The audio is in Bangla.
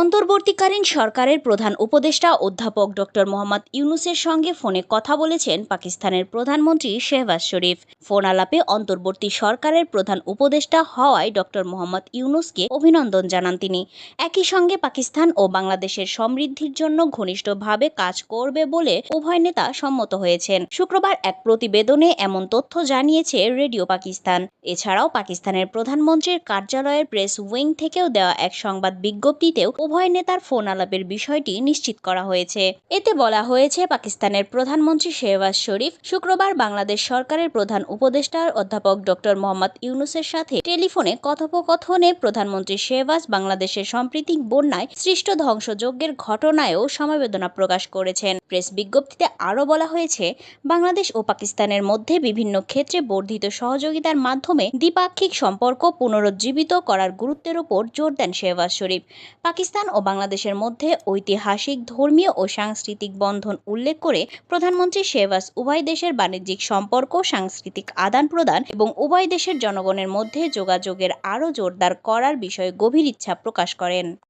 অন্তর্বর্তীকালীন সরকারের প্রধান উপদেষ্টা অধ্যাপক ডক্টর মোহাম্মদ ইউনুসের সঙ্গে ফোনে কথা বলেছেন পাকিস্তানের প্রধানমন্ত্রী শেহবাজ শরীফ। ফোন আলাপে অন্তর্বর্তী সরকারের প্রধান উপদেষ্টা হওয়ায় ডক্টর মোহাম্মদ ইউনুসকে অভিনন্দন জানান তিনি। একই সঙ্গে পাকিস্তান ও বাংলাদেশের সমৃদ্ধির জন্য ঘনিষ্ঠভাবে কাজ করবে বলে উভয় নেতা সম্মত হয়েছেন। শুক্রবার এক প্রতিবেদনে এমন তথ্য জানিয়েছে রেডিও পাকিস্তান। এছাড়াও পাকিস্তানের প্রধানমন্ত্রীর কার্যালয়ের প্রেস উইং থেকেও দেওয়া এক সংবাদ বিজ্ঞপ্তিতেও উভয় নেতার ফোন আলাপের বিষয়টি নিশ্চিত করা হয়েছে। এতে বলা হয়েছে, পাকিস্তানের প্রধানমন্ত্রী শেহবাজ শরীফ শুক্রবার বাংলাদেশ সরকারের প্রধান উপদেষ্টার অধ্যাপক ডক্টর মোহাম্মদ ইউনুসের সাথে টেলিফোনে কথোপকথনে প্রধানমন্ত্রী শেহবাজ বাংলাদেশের সাম্প্রতিক বন্যায় সৃষ্ট ধ্বংসযজ্ঞের ঘটনায়ও সমবেদনা প্রকাশ করেছেন। প্রেস বিজ্ঞপ্তিতে আরও বলা হয়েছে, বাংলাদেশ ও পাকিস্তানের মধ্যে বিভিন্ন ক্ষেত্রে বর্ধিত সহযোগিতার মাধ্যমে দ্বিপাক্ষিক সম্পর্ক পুনরুজ্জীবিত করার গুরুত্বের উপর জোর দেন শেহবাজ শরীফ। পাকিস্তান ও বাংলাদেশের মধ্যে ঐতিহাসিক, ধর্মীয় ও সাংস্কৃতিক বন্ধন উল্লেখ করে প্রধানমন্ত্রী শেহবাজ উভয় দেশের বাণিজ্যিক সম্পর্ক, সাংস্কৃতিক আদান প্রদান এবং উভয় দেশের জনগণের মধ্যে যোগাযোগের আরও জোরদার করার বিষয়ে গভীর ইচ্ছা প্রকাশ করেন।